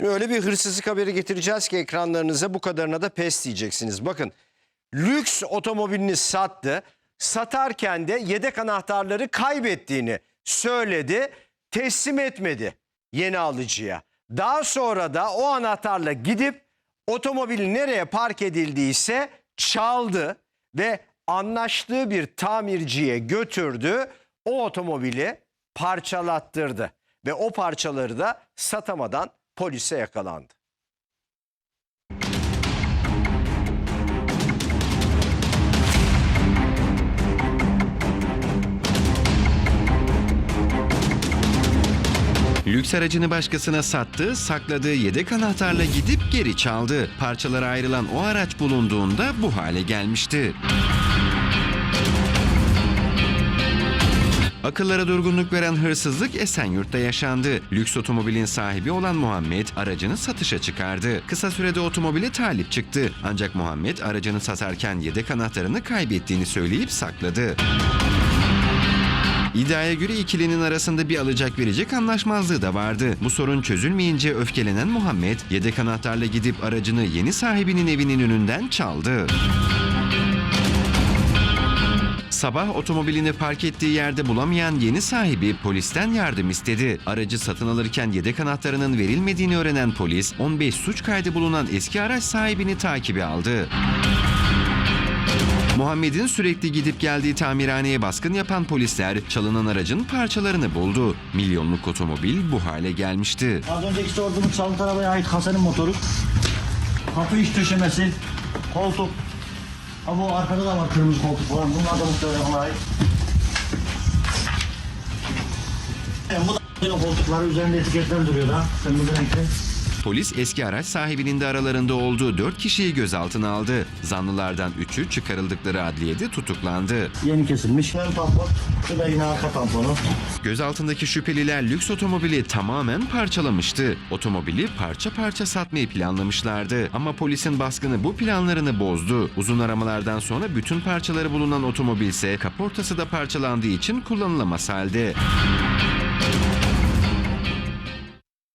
Şimdi öyle bir hırsızlık haberi getireceğiz ki ekranlarınıza bu kadarına da pes diyeceksiniz. Bakın lüks otomobilini sattı. Satarken de yedek anahtarları kaybettiğini söyledi. Teslim etmedi yeni alıcıya. Daha sonra da o anahtarla gidip otomobili nereye park edildiyse çaldı ve anlaştığı bir tamirciye götürdü. O otomobili parçalattırdı ve o parçaları da satamadan polise yakalandı. Lüks aracını başkasına sattı, sakladığı yedek anahtarla gidip geri çaldı. Parçalara ayrılan o araç bulunduğunda bu hale gelmişti. Akıllara durgunluk veren hırsızlık Esenyurt'ta yaşandı. Lüks otomobilin sahibi olan Muhammed aracını satışa çıkardı. Kısa sürede otomobile talip çıktı. Ancak Muhammed aracını satarken yedek anahtarını kaybettiğini söyleyip sakladı. İddiaya göre ikilinin arasında bir alacak verecek anlaşmazlığı da vardı. Bu sorun çözülmeyince öfkelenen Muhammed yedek anahtarla gidip aracını yeni sahibinin evinin önünden çaldı. Sabah otomobilini park ettiği yerde bulamayan yeni sahibi polisten yardım istedi. Aracı satın alırken yedek anahtarının verilmediğini öğrenen polis 15 suç kaydı bulunan eski araç sahibini takibe aldı. Muhammed'in sürekli gidip geldiği tamirhaneye baskın yapan polisler çalınan aracın parçalarını buldu. Milyonluk otomobil bu hale gelmişti. Az önceki sorduğumuz çalıntı arabaya ait kasanın motoru. Kapı iç döşemesi, koltuk. Ha bu arkada da var kırmızı koltuk falan. Bunlar da muhtemelen ait. Yani bu da koltukları üzerinde etiketler duruyor da. Kırmızı renkli. Polis eski araç sahibinin de aralarında olduğu 4 kişiyi gözaltına aldı. Zanlılardan 3'ü çıkarıldıkları adliyede tutuklandı. Yeni kesilmiş. Ön tampon. Bu da yine arka tamponu. Gözaltındaki şüpheliler lüks otomobili tamamen parçalamıştı. Otomobili parça parça satmayı planlamışlardı. Ama polisin baskını bu planlarını bozdu. Uzun aramalardan sonra bütün parçaları bulunan otomobil ise kaportası da parçalandığı için kullanılamaz halde.